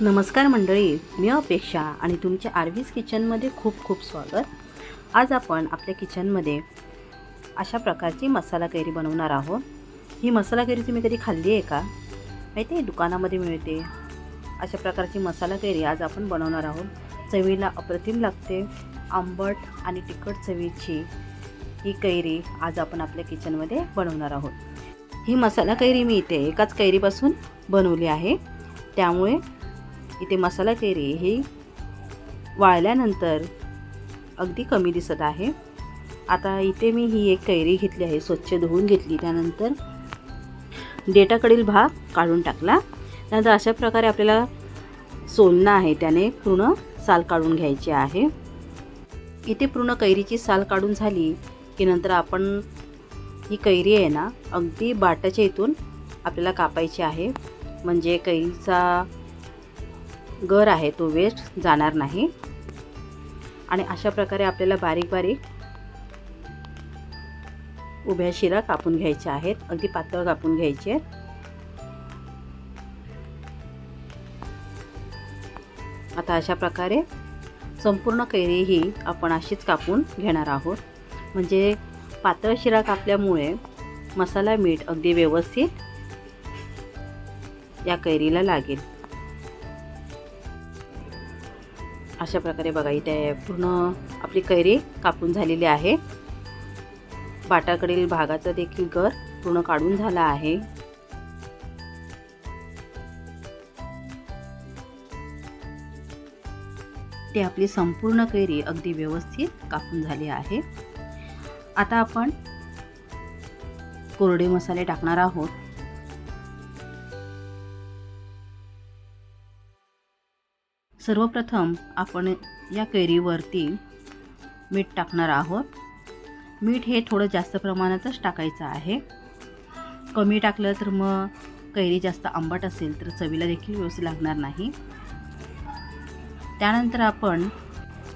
नमस्कार मंडळी मी अपेक्षा आणि तुमच्या आरवीज किचनमध्ये खूप खूप स्वागत. आज आपण आपल्या किचनमध्ये अशा प्रकारची मसाला कैरी बनवणार आहोत. ही मसाला कैरी तुम्ही कधी खाल्ली आहे का? माहिती आहे दुकानामध्ये मिळते. अशा प्रकारची मसाला कैरी आज आपण बनवणार आहोत. चवीला अप्रतिम लागते. आंबट आणि तिखट चवीची ही कैरी आज आपण आपल्या किचनमध्ये बनवणार आहोत. ही मसाला कैरी मी इथे एकाच कैरीपासून बनवली आहे. त्यामुळे इथे मसाला कैरी ही वाळल्यानंतर अगदी कमी दिसत आहे. आता इथे मी ही एक कैरी घेतली आहे स्वच्छ धुवून घेतली. त्यानंतर डेटाकडील भाग काढून टाकला. त्यानंतर अशा प्रकारे आपल्याला सोलणं आहे त्याने पूर्ण साल काढून घ्यायची आहे. इथे पूर्ण कैरीची साल काढून झाली की नंतर आपण ही कैरी आहे ना अगदी बाटाच्या इथून आपल्याला कापायची आहे. म्हणजे कैरीचा गर आहे तो वेस्ट जाणार नाही. आणि अशा प्रकारे आपल्याला बारीक बारीक उभ्या शिरा कापून घ्यायच्या आहेत. अगदी पातळ कापून घ्यायचे आहेत. आता अशा प्रकारे संपूर्ण कैरी ही आपण अशीच कापून घेणार आहोत. म्हणजे पातळ शिरा कापल्यामुळे मसाला मीठ अगदी व्यवस्थित या कैरीला लागेल. अशा प्रकारे बघा इथे पूर्ण आपली कैरी कापून झालेली आहे. बाटाकडील भागाचा देखील गर पूर्ण काढून झाला आहे. ते आपली संपूर्ण कैरी अगदी व्यवस्थित कापून झाली आहे. आता आपण कोरडे मसाले टाकणार आहोत. सर्वप्रथम आपण या कैरीवरती मीठ टाकणार आहोत. मीठ हे थोडं जास्त प्रमाणातच टाकायचं आहे. कमी टाकलं तर मग कैरी जास्त आंबट असेल तर चवीला देखील व्यवस्थित लागणार नाही. त्यानंतर आपण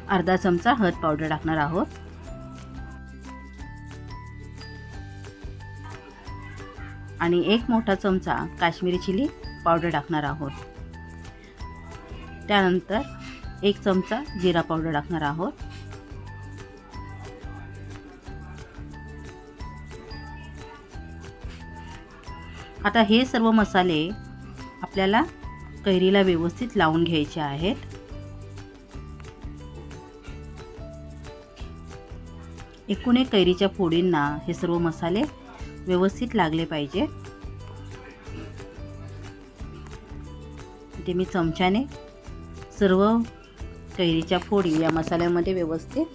अर्धा चमचा हळद पावडर टाकणार आहोत. आणि एक मोठा चमचा काश्मीरी चिली पावडर टाकणार आहोत. त्यानंतर एक चमचा जिरा पावडर टाकणार आहोत. आता हे सर्व मसाले आपल्याला कैरीला व्यवस्थित लावून घ्यायचे आहेत. एकूण एक कैरीच्या फोडींना हे सर्व मसाले व्यवस्थित लागले पाहिजे. इथे मी चमच्याने सर्व कैरीच्या फोडी या मसाल्यामध्ये व्यवस्थित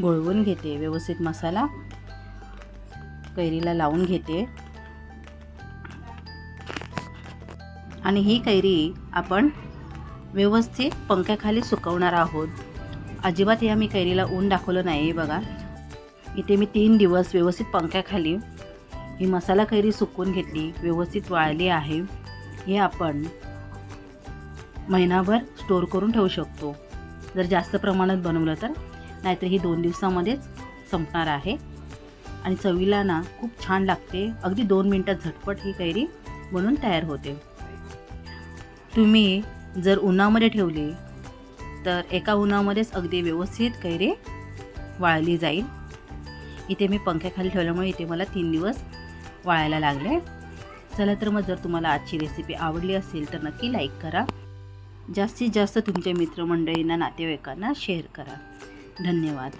घोळवून घेते. व्यवस्थित मसाला कैरीला लावून घेते. आणि ही कैरी आपण व्यवस्थित पंख्याखाली सुकवणार आहोत. अजिबात या मी कैरीला ऊन दाखवलं नाही बघा. इथे मी तीन दिवस व्यवस्थित पंख्याखाली ही मसाला कैरी सुकवून घेतली. व्यवस्थित वाळली आहे. हे आपण महिनाभर स्टोअर करून ठेवू शकतो. जर जास्त प्रमाणात बनवलं तर नाहीतर ही दोन दिवसामध्येच संपणार आहे. आणि चवीला ना खूप छान लागते. अगदी दोन मिनटात झटपट ही कैरी बनून तयार होते. तुम्ही जर उन्हामध्ये ठेवली तर एका उन्हामध्येच अगदी व्यवस्थित कैरी वाळली जाईल. इथे मी पंख्याखाली ठेवल्यामुळे इथे मला तीन दिवस वाळायला लागले. चला तर मग जर तुम्हाला आजची रेसिपी आवडली असेल तर नक्की लाईक करा. जास्तीत जास्त तुमच्या मित्रमंडळींना नातेवाईकांना शेअर करा. धन्यवाद.